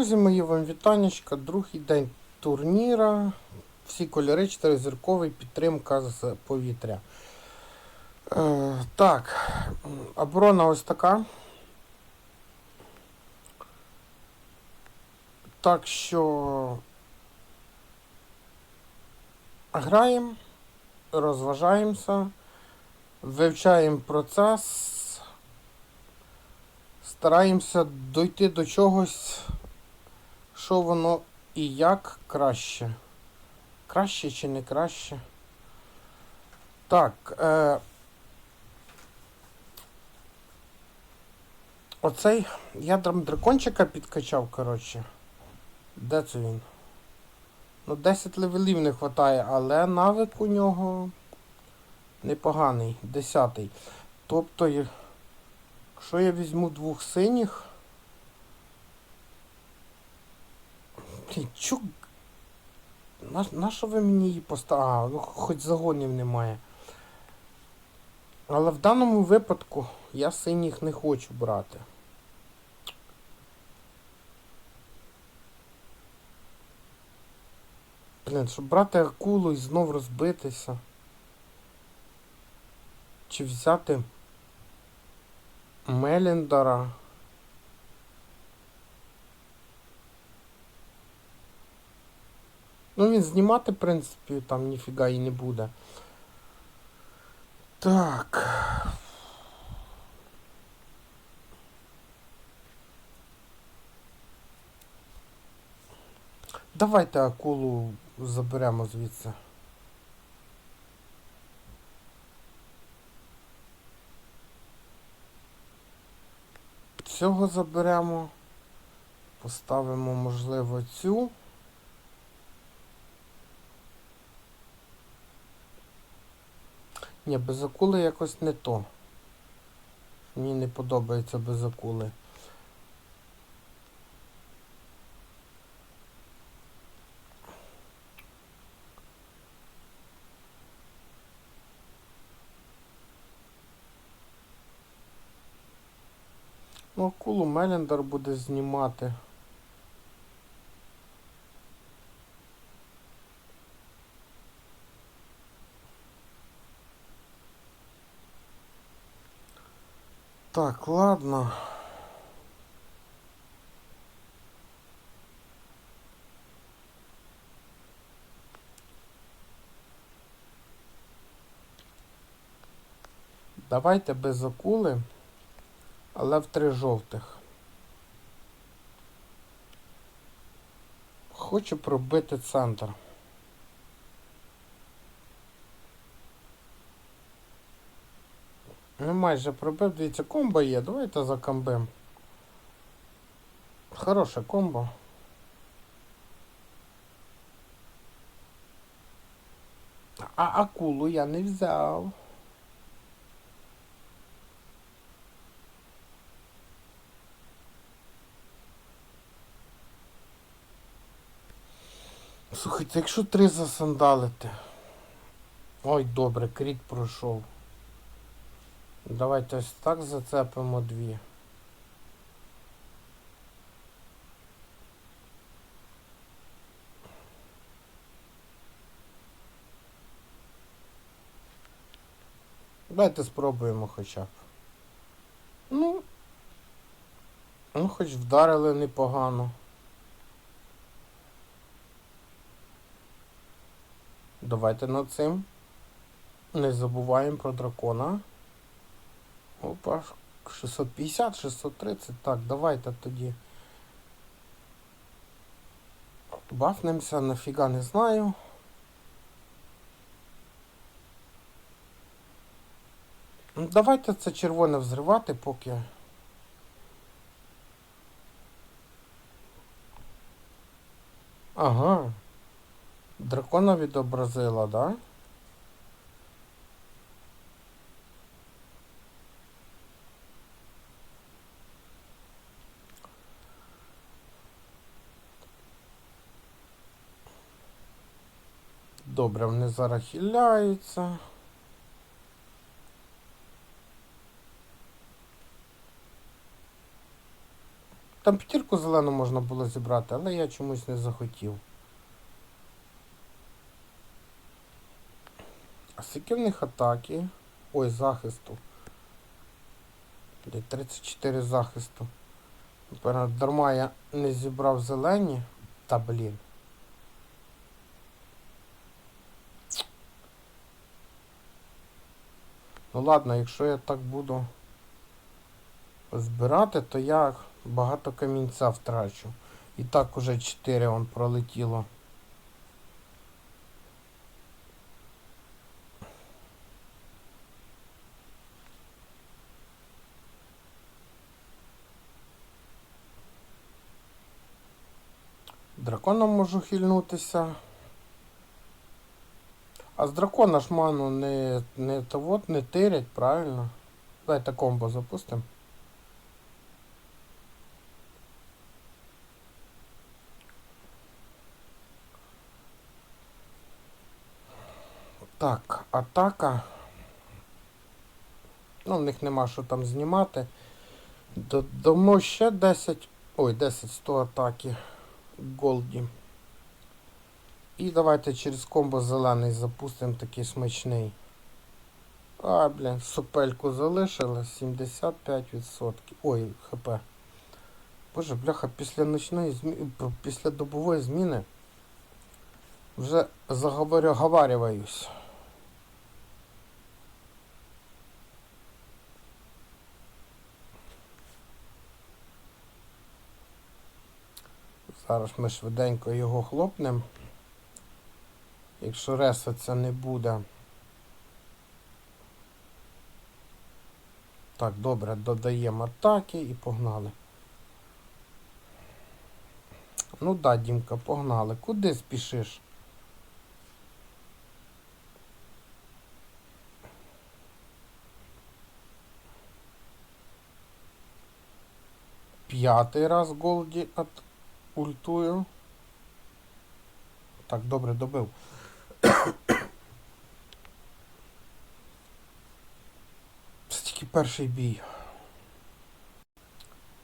Друзі мої, вам вітанечка, другий день турніра. Всі кольори 4-зірковий, підтримка з повітря. Е, так, оборона ось така. Так що граємо, розважаємося, вивчаємо процес, стараємося дойти до чогось, що воно і як краще. Краще чи не краще? Так. Е, оцей я дракончика підкачав, коротше. Де це він? Ну, 10 левелів не вистачає, але навик у нього непоганий, 10. Тобто, якщо я візьму двох синіх. Блін, чу... На, на що ви мені її поставили? А, ну хоч загонів немає. Але в даному випадку я синіх не хочу брати. Блін, щоб брати акулу і знов розбитися. Чи взяти Меліндара. Ну він знімати, в принципі, там ніфіга і не буде. Так. Давайте акулу заберемо звідси. Цього заберемо. Поставимо, можливо, цю. Ні, без акули якось не то. Мені не подобається без акули. Ну, акулу Мелендер буде знімати. Так, ладно. Давайте без акули, але в три жовтих. Хочу пробити центр. Ну, майже пробив. Дивіться, комбо є. Давайте закомбим. Хороше комбо. А акулу я не взяв. Слухайте, якщо три засандалити. Ой, добре, кріт пройшов. Давайте ось так зацепимо дві. Давайте спробуємо хоча б. Ну. Ну, хоч вдарили непогано. Давайте над цим. Не забуваємо про дракона. Опа, 650, 630. Так, давайте тоді. Бафнемося, нафіга не знаю. Ну, Давайте це червоне взривати, поки. Ага. Дракона відобразила, да? Добре, вони зараз хиляються. Там п'ятірку зелену можна було зібрати, але я чомусь не захотів. А скільки в них атаки? Ой, захисту. Де 34 захисту. Дарма я не зібрав зелені. Та блін. Ну ладно, якщо я так буду збирати, то я багато камінця втрачу. І так уже 4 он пролетіло. Драконом можу хильнутися. А з дракона ж ману не, не того не тирять, правильно? Давайте комбо запустимо. Так, атака. Ну, в них нема що там знімати. Додамо ще 10. Ой, 10 100 атаки. Голді. І давайте через комбо зелений запустимо такий смачний. А, блін, супельку залишили 75%. Ой, хп. Боже, бляха, після ночної зміни, після добової зміни вже заговорю. Зараз ми швиденько його хлопнемо. Якщо ресаться не буде. Так, добре, додаємо атаки і погнали. Ну да, Дімка, погнали. Куди спішиш? П'ятий раз Голді от ультую. Так, добре добив. Це тільки перший бій.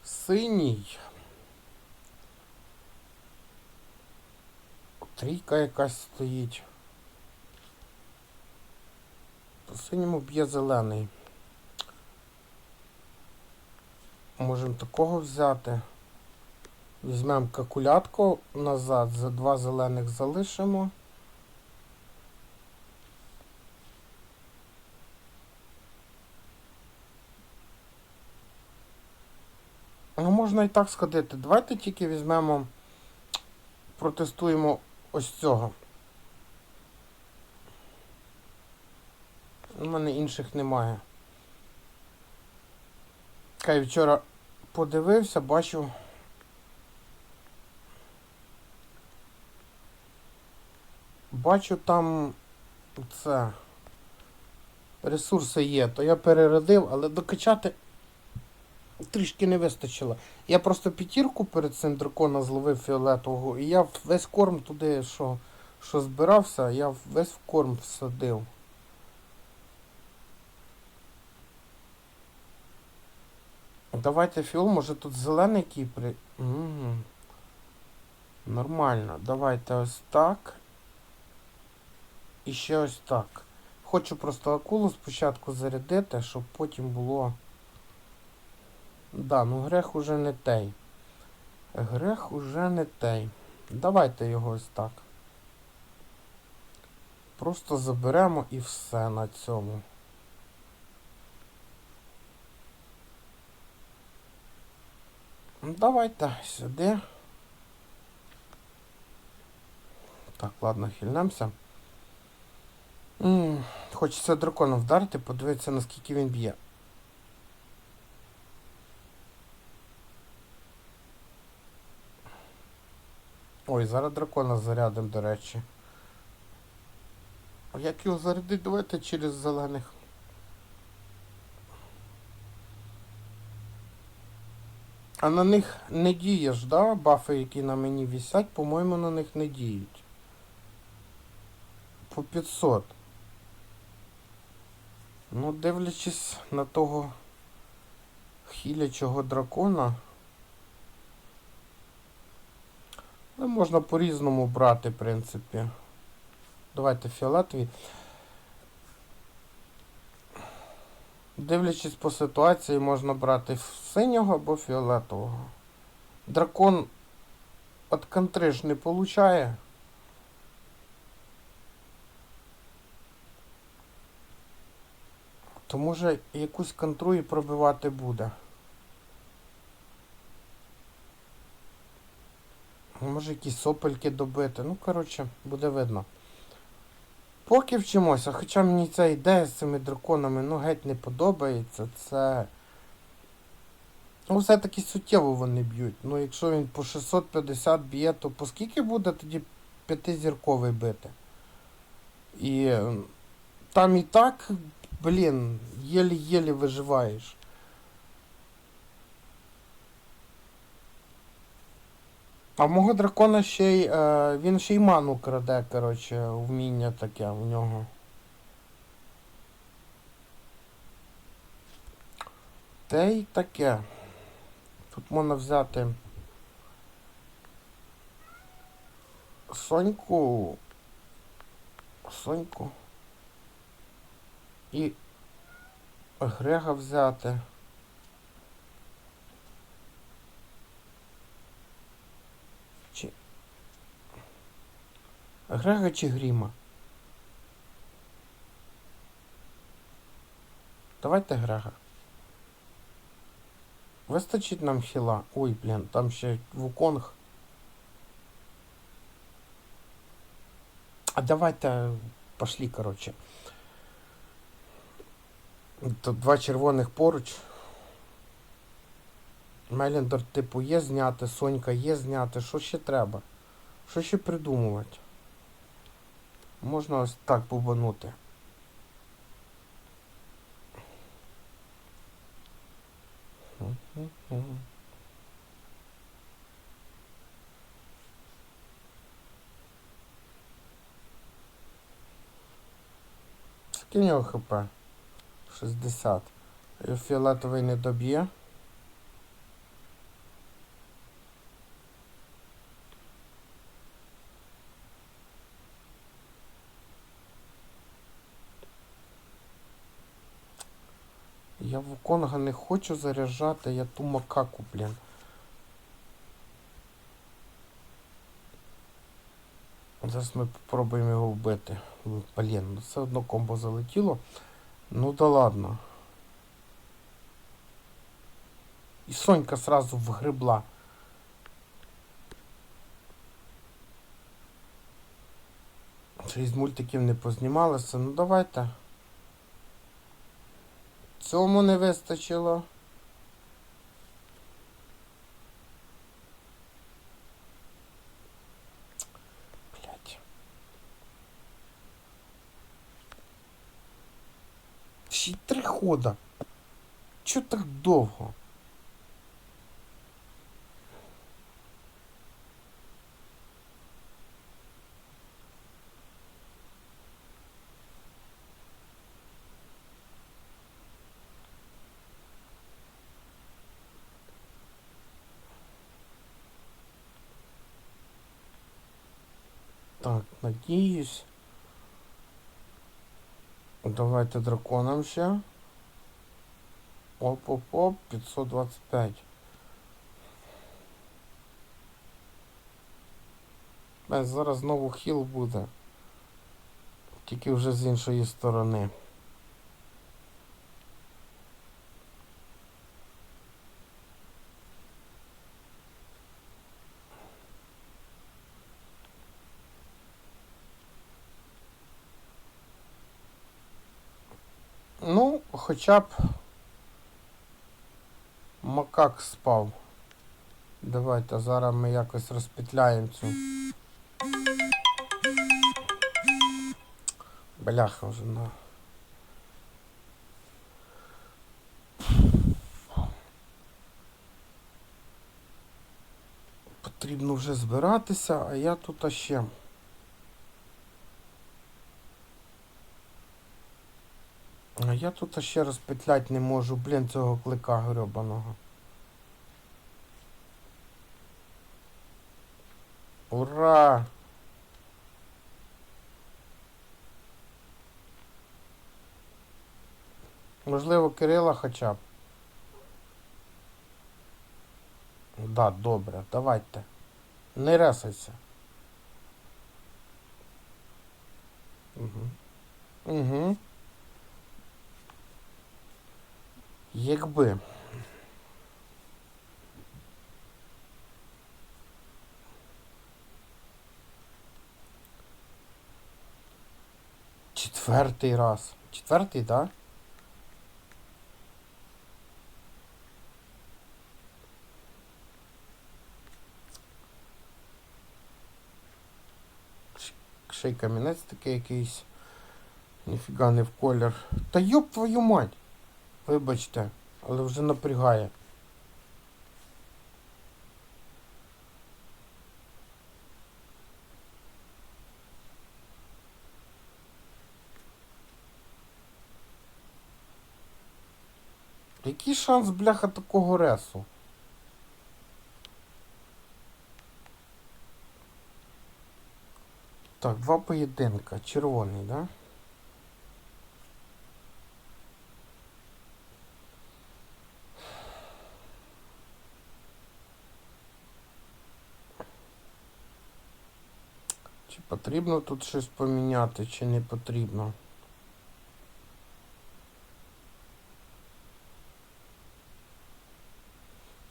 Синій. Трійка якась стоїть. По синьому б'є зелений. Можемо такого взяти. Візьмемо калькулятку назад, за два зелених залишимо. Ну, можна і так сходити. Давайте тільки візьмемо, протестуємо ось цього. У мене інших немає. Кай вчора подивився, бачу. Бачу там це ресурси є, то я перерадив, але докачати трішки не вистачило. Я просто п'ятірку перед цим дракона зловив фіолетового, і я весь корм туди, що, що збирався, я весь в корм всадив. Давайте фіол, може тут зелений кіпри. Угу. Нормально. Давайте ось так. І ще ось так. Хочу просто акулу спочатку зарядити, щоб потім було... Да, ну грех уже не той. Грех уже не той. Давайте його ось так. Просто заберемо і все на цьому. Давайте сюди. Так, ладно, хильнемося. Хочеться дракона вдарити, подивитися наскільки він б'є. Ой, зараз дракона зарядимо, до речі. Як його зарядити? Давайте через зелених. А на них не діє ж, да? Бафи, які на мені висять, по-моєму, на них не діють. По 500. Ну, дивлячись на того хілячого дракона. Ну, можна по-різному брати, в принципі. Давайте фіолетові. Дивлячись по ситуації, можна брати синього або фіолетового. Дракон від контри ж не получає. То може якусь контру і пробивати буде. Може якісь сопельки добити. Ну, коротше, буде видно. Поки вчимося, хоча мені ця ідея з цими драконами ну геть не подобається, це. Ну, все-таки суттєво вони б'ють. Ну, якщо він по 650 б'є, то по скільки буде тоді п'ятизірковий бити? І там і так, блін, єлі-єлі виживаєш. А в мого дракона ще й. Е, він ще й ману краде, коротше, вміння таке у нього. Те й таке. Тут можна взяти Соньку. Соньку. І Грега взяти. Чи... Грега чи Гріма? Давайте Грега. Вистачить нам хіла. Ой, блін, там ще вуконг. А давайте пошли, коротше. Тут два червоних поруч. Меліндер, типу, є зняти, Сонька є зняти. Що ще треба? Що ще придумувати? Можна ось так бубанути. В нього хп? 60. І Фіолетовий не доб'є. Я Вуконга не хочу заряджати, я ту макаку, блін. Зараз ми спробуємо його вбити. Блін, ну все одно комбо залетіло. Ну да ладно. І Сонька сразу вгребла. Ще із мультиків не познімалося. Ну давайте. Цьому не вистачило. Блять. Ще й три хода. Чо так довго? Так, надіюсь. Давайте драконом ще. Оп-оп-оп, 525. Е, Зараз знову хіл буде. Тільки вже з іншої сторони. Ну, хоча б макак спав. Давайте зараз ми якось розпетляємо цю. Бляха вже на. Потрібно вже збиратися, а я тут ще. Я тут ще розпетлять не можу, блін, цього клика гребаного. Ура! Можливо, Кирила хоча б. Да, добре, давайте. Не ресайся. Угу. Угу. Якби. Четвертий раз. Четвертий, так? Да? Ще й камінець такий якийсь. Ніфіга не в колір. Та йоп твою мать! Вибачте, але вже напрягає. Який шанс, бляха, такого ресу? Так, два поєдинка. Червоний, да? Чи потрібно тут щось поміняти, чи не потрібно?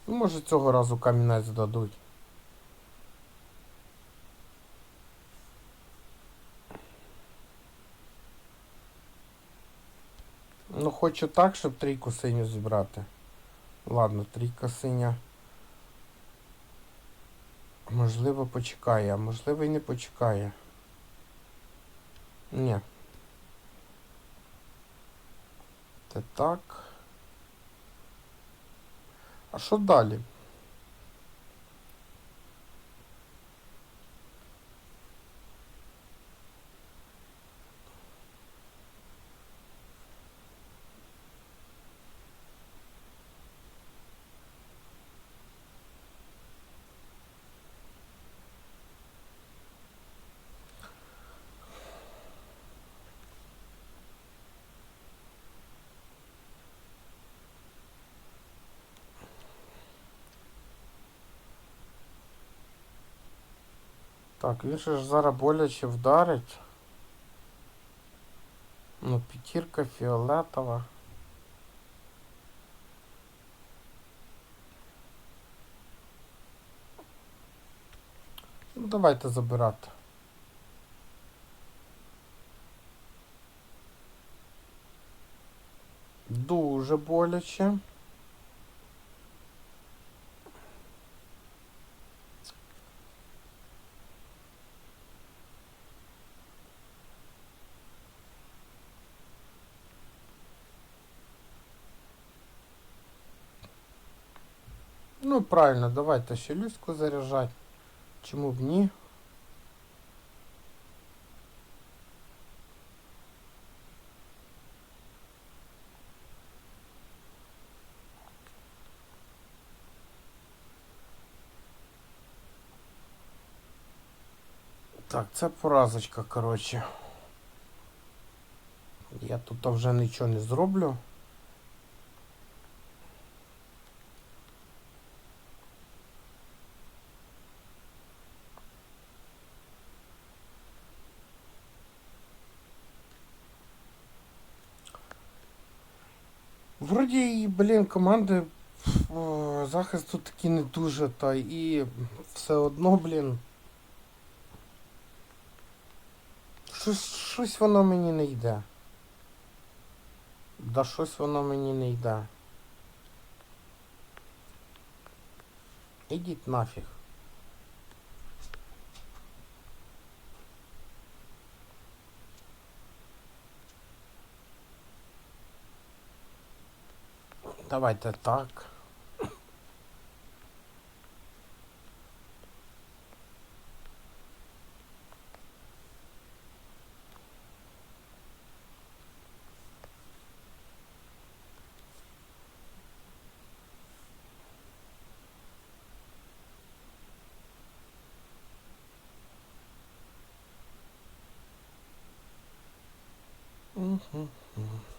Ну, може цього разу камінець дадуть. Ну, хочу так, щоб трійку синю зібрати. Ладно, трійка синя. Можливо, почекає, а можливо і не почекає. Ні. Та так. А що далі? Так, він же ж зараз боляче вдарить. Ну, п'ятірка фіолетова. Ну, давайте забирати. Дуже боляче. Ну, правильно, давайте ще люську. Чому б ні? Так, це поразочка, коротше. Я тут вже нічого не зроблю. Вроді, і, блін, команди захист тут такі не дуже, та і все одно, блін. Щось, щось воно мені не йде. Да щось воно мені не йде. Ідіть нафіг. давайте так. Mm-hmm. Mm-hmm.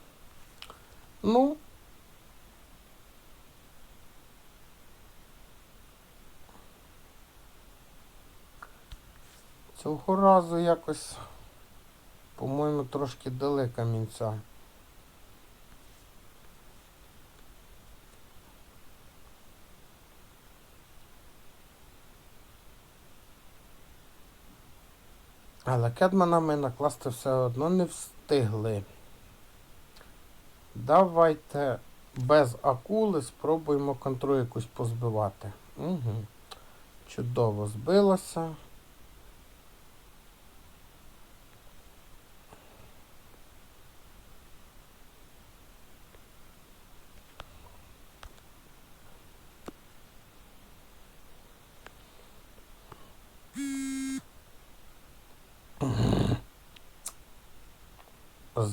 Цього разу якось, по-моєму, трошки дали камінця. Але кедмана ми накласти все одно не встигли. Давайте без акули спробуємо контру якусь позбивати. Угу. Чудово збилося.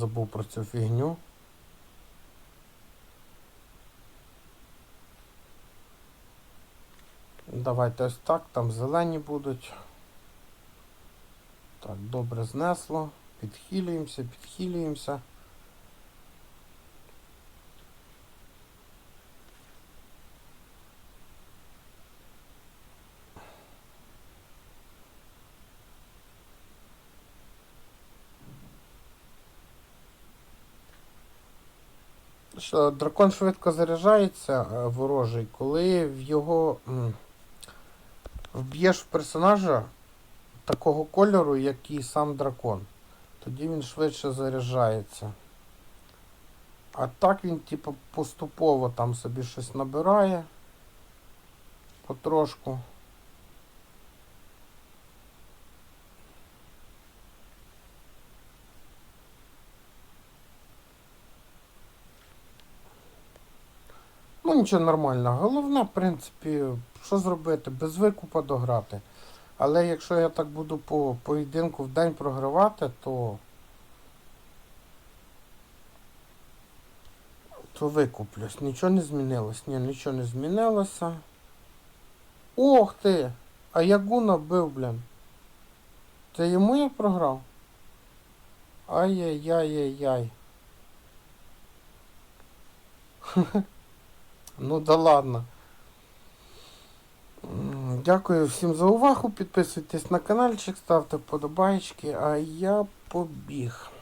Забув про цю фігню. Давайте ось так, там зелені будуть. Так, добре знесло. Підхилюємося, підхилюємося. Що дракон швидко заряджається е, ворожий, коли в його вб'єш в персонажа такого кольору, як і сам дракон. Тоді він швидше заряджається. А так він, типу, поступово там собі щось набирає. Потрошку. Ну, нічого нормально. Головне, в принципі, що зробити? Без викупа дограти. Але якщо я так буду по поєдинку в день програвати, то. То викуплюсь. Нічого не змінилось. Ні, нічого не змінилося. Ох ти! А я гуна бив, блін. Це йому я програв? Ай-яй-яй-яй-яй. Ну да ладно. Дякую всім за увагу. Підписуйтесь на каналчик, ставте вподобайки, а я побіг.